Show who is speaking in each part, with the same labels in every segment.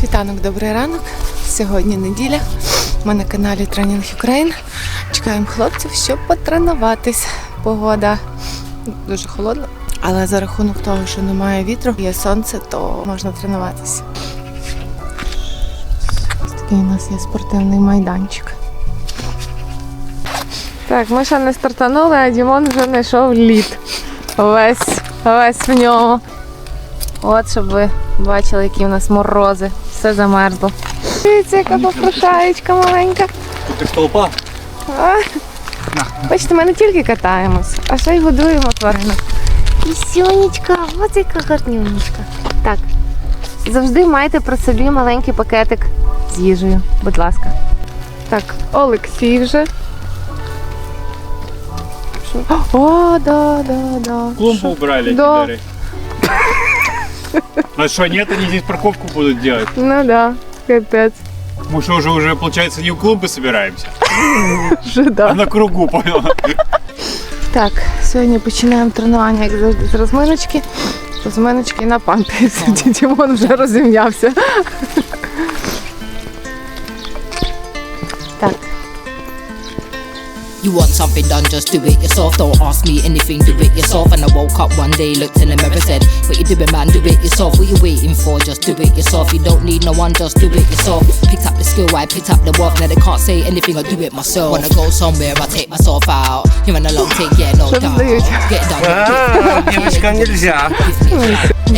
Speaker 1: Світанок, добрий ранок. Сьогодні неділя. Ми на каналі Тренінг Україн. Чекаємо хлопців, щоб потренуватись. Погода дуже холодна, але за рахунок того, що немає вітру, є сонце, то можна тренуватися. Ось такий у нас є спортивний майданчик. Так, ми ще не стартанули, а Дімон вже знайшов лід. Весь, весь в ньому. От, щоб ви бачили, які у нас морози. Все замерзло. Дивіться, яка попрошаєчка маленька.
Speaker 2: Ти столпа?
Speaker 1: Бачите, ми не тільки катаємось, а ще й годуємо тваринок. І сьонечка, ось яка гарнюнечка. Так, завжди майте при собі маленький пакетик з їжею, будь ласка. Так, Олексій вже. О, да, да, да.
Speaker 2: Клумбу убрали,
Speaker 1: Да.
Speaker 2: пидоры. А что, нет, они здесь парковку будут делать?
Speaker 1: Ну да, капець.
Speaker 2: Мы что, уже, уже, получается, не у клумбы собираемся,
Speaker 1: Вже да.
Speaker 2: а на кругу, понял?
Speaker 1: Так, сьогодні починаємо тренування, як завжди, з розминочки. Розминочки на памперсі. Дімон вже розім'явся.
Speaker 3: You want something done, just do it yourself. Don't ask me anything, do it yourself. And I woke up one day, looked in the mirror, said, What you doing, man? Do it yourself. What you waiting for? Just do it yourself. You don't need no one, just do it yourself. Picked up the skill, I picked up the wealth. Now they can't say anything, I do it myself. Wanna go somewhere, I take myself out. You want a long take, yeah, no
Speaker 1: Что
Speaker 3: doubt.
Speaker 1: раздаете?
Speaker 3: Get it done.
Speaker 4: А, девочкам нельзя.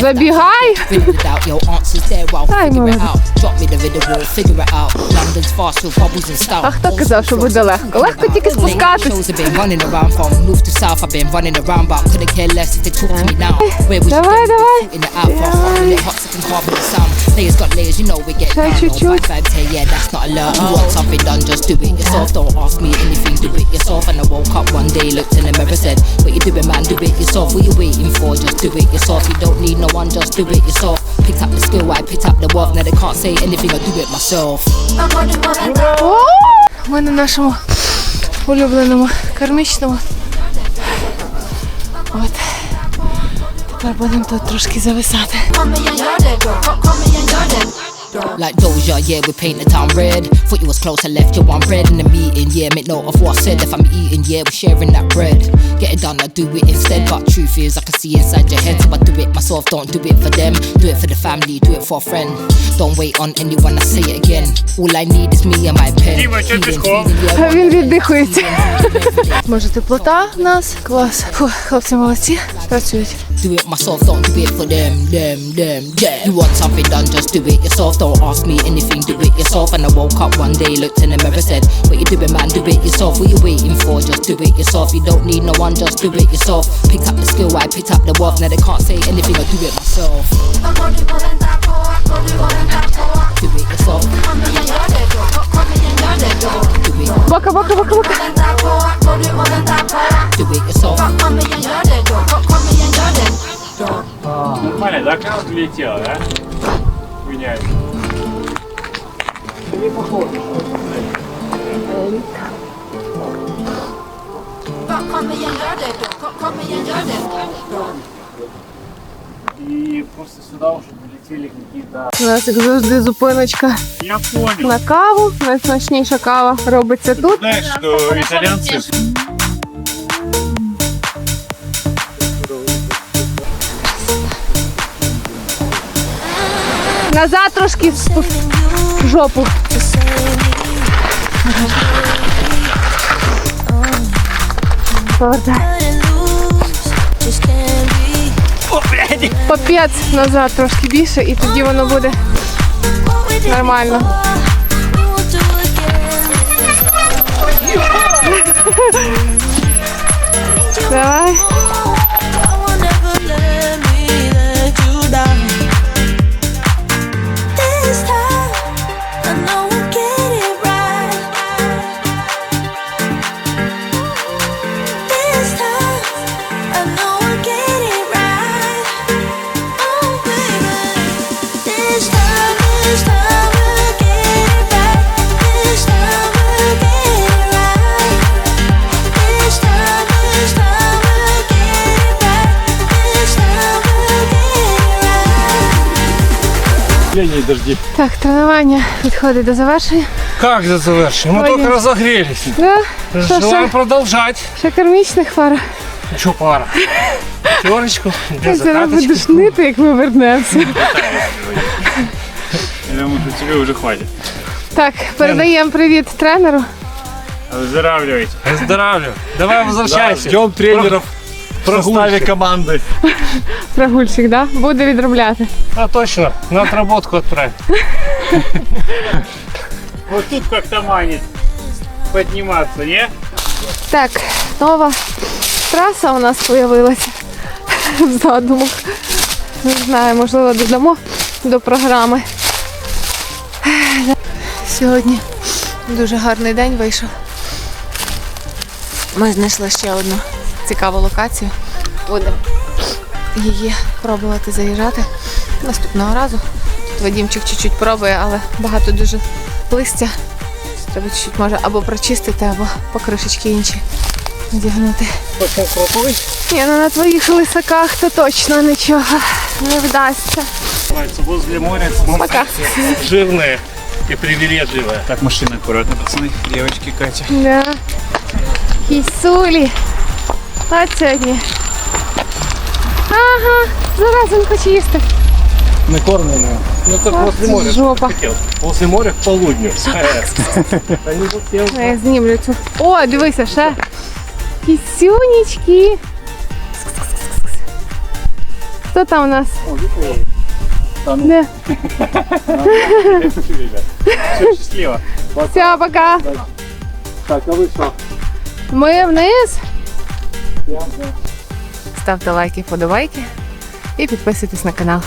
Speaker 1: забігай!
Speaker 3: Without your answers there, I'll
Speaker 1: Ай,
Speaker 3: figure it
Speaker 1: молодець.
Speaker 3: out. Drop me the video, we'll figure it out. London's fast with bubbles and stout.
Speaker 1: А хто казав, що буде легко? Легко тільки спускатись.
Speaker 3: Shows have been running around from north to south. I've been running around, but couldn't care less if they talk to me now. Where was
Speaker 1: Давай,
Speaker 3: you
Speaker 1: давай.
Speaker 3: in the out fast, hot minute, hot second half of the sound. Layers got layers, you know we get
Speaker 1: Чай,
Speaker 3: down.
Speaker 1: чуть-чуть.
Speaker 3: No, five, five, ten, yeah, that's not a lot. You want something done, just do it yourself. Don't ask me anything, do it yourself. And I woke up one day, looked in the mirror, said, What you doing, man? Do it yourself. What you waiting for? Just do it yourself. You don't need no one, just do it yourself. Picked up the skill, I picked up the wealth. Now they can't say anything, I do it myself.
Speaker 1: О! Ми на нашому улюбленому кармічному. От. Тепер будемо тут трошки зависати.
Speaker 3: Like Doja, yeah, we paint the town red. Thought you was close, I left you one bread in the meeting, yeah. Make note of what I said. If I'm eating, yeah, we're sharing that bread. Get it done, I do it instead. But truth is, I can see inside your head, so I do it myself. Don't do it for them, do it for the family, do it for a friend. Don't wait on anyone, I say it again. All I need is me and my pen.
Speaker 2: Дима, чё
Speaker 3: Feeling,
Speaker 2: пешком?
Speaker 3: feeling, yeah,
Speaker 1: А він віддихується.
Speaker 3: every day.
Speaker 1: Може, теплота в нас? Клас. Фу, хлопці молодці. That's it.
Speaker 3: Do it myself, don't do it for them, them, them, yeah. You want something done, just do it yourself. Don't ask me anything, do it yourself. And I woke up one day, looked in the mirror, said, What you doing, man? Do it yourself. What you waiting for? Just do it yourself. You don't need no one, just do it yourself. Pick up the skill, I picked up the wealth. Now they can't say anything, I do it myself. Do it yourself.
Speaker 1: Waka, waka, waka.
Speaker 3: Do it yourself.
Speaker 2: Нормально, да, как влетела, да? Хуйня. И просто сюда уже долетели какие-то...
Speaker 1: У нас, як завжди, зупиночка
Speaker 2: Я понял.
Speaker 1: на каву. Найсмачніша кава робиться тут.
Speaker 2: Знаешь, что итальянцы
Speaker 1: Назад трошки в жопу. Повертай. Попець назад трошки більше і тоді воно буде нормально. Давай.
Speaker 2: Вкрапление дожди.
Speaker 1: Так, тренування підходить до завершення.
Speaker 4: Как за завершим? Мы
Speaker 1: Ой,
Speaker 4: только разогрелись.
Speaker 1: Да, що,
Speaker 4: Желаем
Speaker 1: ще,
Speaker 4: продолжать.
Speaker 1: ще кармічних пара.
Speaker 4: Че пара? Пятерочку.
Speaker 1: Ти зараз будеш нити, як ми вернемося.
Speaker 2: Я думаю, что тебе уже хватит.
Speaker 1: Так, передаємо привіт тренеру.
Speaker 2: Выздоравливайте.
Speaker 4: Здравия. Давай возвращайся.
Speaker 2: Ждем тренеров в составе команды.
Speaker 1: Прогульчик, да? Буде відробляти.
Speaker 4: А точно, на отработку отправь.
Speaker 2: Вот тут как-то манит подниматься, не?
Speaker 1: Так, нова траса у нас появилася в задумах. Не знаю, можливо, додамо до програми. Сьогодні дуже гарний день вийшов. Ми знайшли ще одну цікаву локацію. Будемо її пробувати заїжджати наступного разу. Тут Вадімчик чуть-чуть пробує, але багато дуже листя. Треба чуть-чуть може або прочистити, або покришечки інші одягнути.
Speaker 4: Очень.
Speaker 1: Ні, ну на твоїх лисаках то точно нічого не вдасться.
Speaker 4: Возле моря.
Speaker 1: Пока.
Speaker 4: Жирная и привередливая.
Speaker 2: Так, машина аккуратно, пацаны. Девочки, Катя.
Speaker 1: Да. Кісулі. От сьогодні. Ага, зараз він хоче їсти.
Speaker 4: Накормленная. Ну так возле
Speaker 1: От
Speaker 4: моря.
Speaker 1: жопа.
Speaker 4: Хотел. Возле моря к полудню. Да не хотел.
Speaker 1: Ну, Я знімлю цю. О, дивися, ще. Кісюнечки. Хто там у нас? Де?
Speaker 2: Все, счастливо.
Speaker 1: Все, пока.
Speaker 2: Так, а вы что?
Speaker 1: Ми вниз. Ставте лайки, подобайки і підписуйтесь на канал.